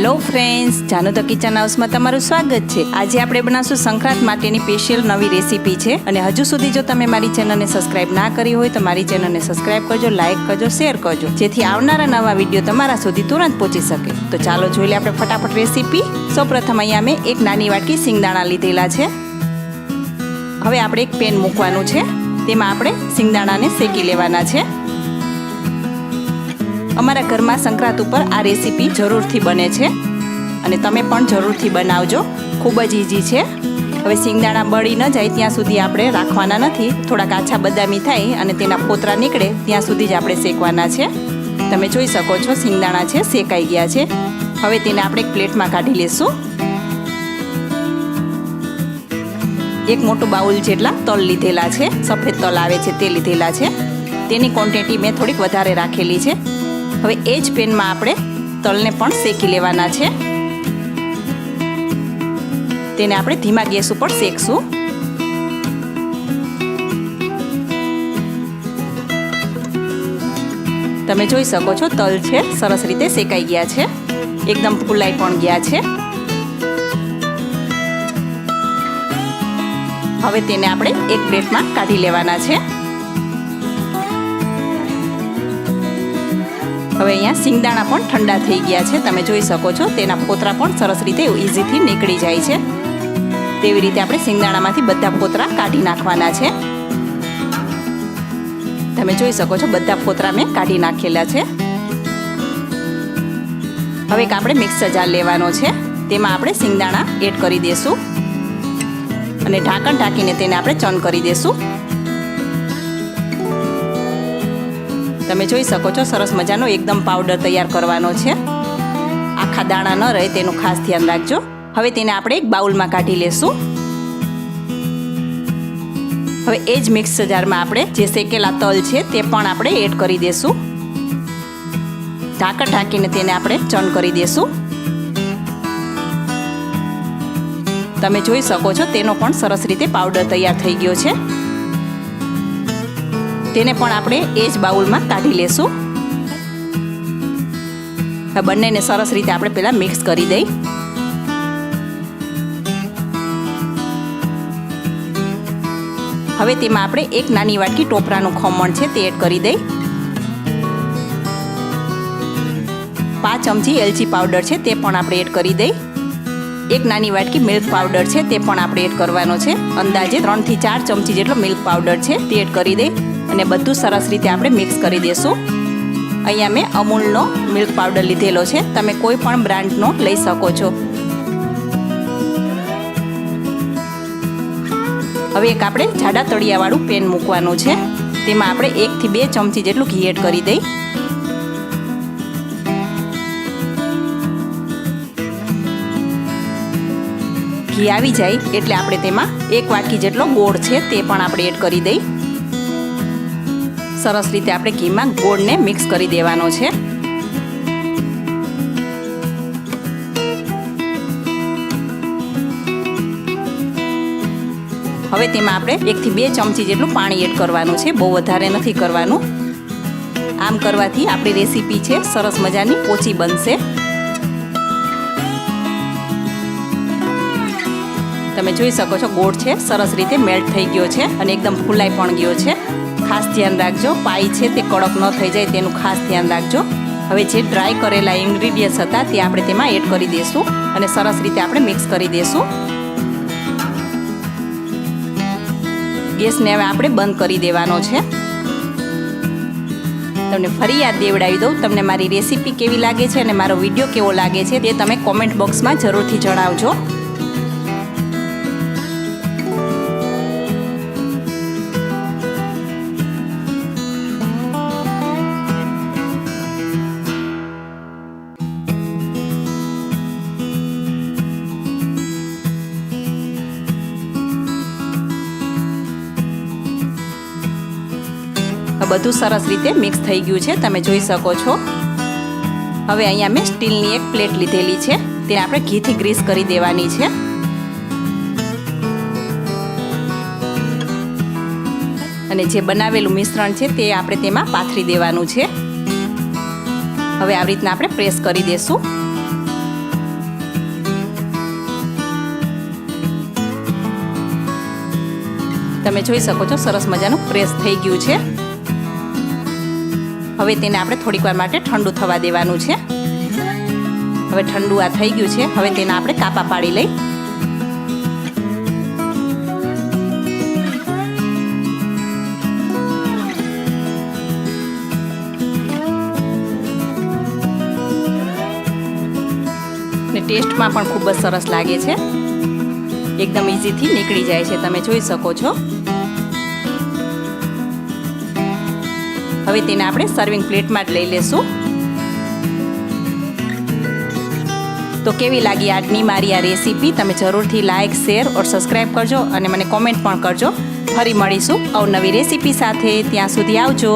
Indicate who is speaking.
Speaker 1: Hello friends Janu the kitchen હાઉસમાં તમારું સ્વાગત છે. આજે આપણે બનાવશું સંક્રાંત માટેની સ્પેશિયલ નવી રેસીપી છે. અને હજુ સુધી જો તમે મારી ચેનલને સબસ્ક્રાઇબ ના કરી હોય તો મારી ચેનલને સબસ્ક્રાઇબ કરજો લાઇક કરજો શેર કરજો. જેથી આવનારા નવા વીડિયો તમારા સુધી તુરંત પહોંચી શકે. તો ચાલો જોઈ લે આપણે ફટાફટ રેસીપી સૌપ્રથમ અહીંયા મેં એક નાની વાટકી સિંગદાણા લીધેલા છે. હવે આપણે એક પેન મૂકવાનું છે. તેમાં આપણે સિંગદાણાને શેકી લેવાના છે. અમારા ઘરમાં સંક્રાંત ઉપર આ રેસીપી જરૂરથી બને છે. અને તમે પણ જરૂરથી બનાવજો. ખૂબ જ ઇઝી છે. હવે સિંગદાણા બળી ન જાય ત્યાં સુધી આપણે રાખવાના નથી. થોડાક આછા બદામી થાય અને તેના પોતરા નીકળે ત્યાં સુધી જ આપણે શેકવાના છે. તમે જોઈ શકો છો સિંગદાણા છે, શેકાઈ ગયા છે. હવે તેને આપણે એક પ્લેટમાં કાઢી લેશું. એક મોટું બાઉલ જેટલા તલ લીધેલા છે. સફેદ તલ આવે છે તે લીધેલા છે. તેની ક્વોન્ટિટી મેં થોડીક વધારે રાખેલી છે. હવે એ જ પેનમાં આપણે તલને પણ શેકી લેવાના છે. તેને આપણે ધીમા ગેસ ઉપર શેકશું. તમે જોઈ શકો છો તલ છે, સરસ રીતે શેકાઈ ગયા છે. એકદમ ફૂલાઈ પણ ગયા છે. હવે તેને આપણે એક પ્લેટમાં કાઢી લેવાના છે. હવે અહીંયા સિંગદાણા પણ ઠંડા થઈ ગયા છે. તમે જોઈ શકો છો, તેના પોતરા પણ સરસ રીતે ઇઝીથી નીકળી જાય છે. તેવી રીતે આપણે સિંગદાણામાંથી બધા પોતરા કાઢી નાખવાના છે. તમે જોઈ શકો છો, બધા પોતરા મેં કાઢી નાખેલા છે. હવે એક આપણે મિક્સર જાર લેવાનો છે. તેમાં આપણે સિંગદાણા એડ કરી દઈશું અને ઢાંકણ ઢાંકીને તેને આપણે ચન કરી દઈશું તમે જોઈ શકો છો, સરસ મજાનો એકદમ પાવડર તૈયાર કરવાનો છે. આખા દાણા ન રહે તેનું ખાસ ધ્યાન રાખજો. હવે તેને આપણે એક બાઉલમાં કાઢી લેશું. હવે એ જ મિક્સ જારમાં આપણે જે શેકેલા તલ છે તે પણ આપણે એડ કરી દઈશું ઢાંકણ ઢાંકીને તેને આપણે ચન કરી દઈશું તમે જોઈ શકો છો, તેનો પણ સરસ રીતે પાવડર તૈયાર થઈ ગયો છે. તેને પણ આપણે એ જ બાઉલમાં કાઢી લેશું. બંનેને સરસ રીતે આપણે પહેલાં મિક્સ કરી દઈ. હવે તેમાં આપણે એક નાની વાટકી ટોપરાનું ખમણ છે તે એડ કરી દઈ. પાંચ ચમચી એલચી પાવડર છે તે પણ આપણે એડ કરી દઈ. એક નાની વાટકી મિલ્ક પાવડર છે તે પણ આપણે એડ કરવાનો છે. અંદાજે ત્રણથી ચાર ચમચી જેટલો મિલ્ક પાવડર છે તે એડ કરી દઈ. અને બધું સરસ રીતે આપણે મિક્સ કરી દઈશું અહીંયા મેં અમૂલનો મિલ્ક પાવડર લીધેલો છે. તમે કોઈ પણ બ્રાન્ડનો લઈ શકો છો. હવે એક આપણે જાડા તળિયાવાળું પેન મૂકવાનું છે. તેમાં આપણે એકથી બે ચમચી જેટલું ઘી એડ કરી દઈ. ઘી આવી જાય એટલે આપણે તેમાં એક વાટકી જેટલો ગોળ છે તે પણ આપણે એડ કરી દઈ. સરસ રીતે આપણે ઘીમાં ગોળને મિક્સ કરી દેવાનો છે. હવે તેમાં આપણે એકથી બે ચમચી જેટલું પાણી એડ કરવાનું છે. બહુ વધારે નથી કરવાનું. આમ કરવાથી આપણી રેસીપી છે, સરસ મજાની પોચી બનશે. તમે જોઈ શકો છો, ગોળ છે, સરસ રીતે મેલ્ટ થઈ ગયો છે અને એકદમ ફૂલાઈ પણ ગયો છે. ખાસ ધ્યાન રાખજો. પાઈ છે તે કડક ન થઈ જાય તેનું ખાસ ધ્યાન રાખજો. હવે જે ડ્રાય કરેલા ઇન્ગ્રીડિયન્ટ્સ હતા તે આપણે તેમાં એડ કરી દઈશું અને સરસ રીતે આપણે મિક્સ કરી દઈશું ગેસને હવે આપણે બંધ કરી દેવાનો છે. તમને ફરી યાદ દેવડાવી દઉં. તમને મારી રેસીપી કેવી લાગે છે અને મારો વીડિયો કેવો લાગે છે તે તમે કોમેન્ટ બોક્સમાં જરૂરથી જણાવજો. બધું સરસ રીતે મિક્સ થઈ ગયું છે. તમે જોઈ શકો છો. હવે અહીંયા મેં સ્ટીલની એક પ્લેટ લીધેલી છે. તે આપણે ઘીથી ગ્રીસ કરી દેવાની છે. અને જે બનાવેલું મિશ્રણ છે તે આપણે તેમાં પાથરી દેવાનું છે. હવે આવી રીતના આપણે પ્રેસ કરી દેશું. તમે જોઈ શકો છો સરસ મજાનું પ્રેસ થઈ ગયું છે. હવે તેને આપણે થોડીક વાર માટે ઠંડુ થવા દેવાનું છે. હવે ઠંડુ આ થઈ ગયું છે. હવે તેના આપણે કાપા પાડી લઈ. ને ટેસ્ટમાં પણ ખૂબ જ સરસ લાગે છે. એકદમ ઇઝીથી નીકળી જાય છે. તમે જોઈ શકો છો. હવે તેને આપણે સર્વિંગ પ્લેટમાં જ લઈ લેશું. તો કેવી લાગી આજની મારી આ રેસીપી તમે જરૂરથી લાઇક શેર ઓર સબસ્ક્રાઈબ કરજો અને મને કોમેન્ટ પણ કરજો. ફરી મળીશું અવનવી રેસીપી સાથે. ત્યાં સુધી આવજો.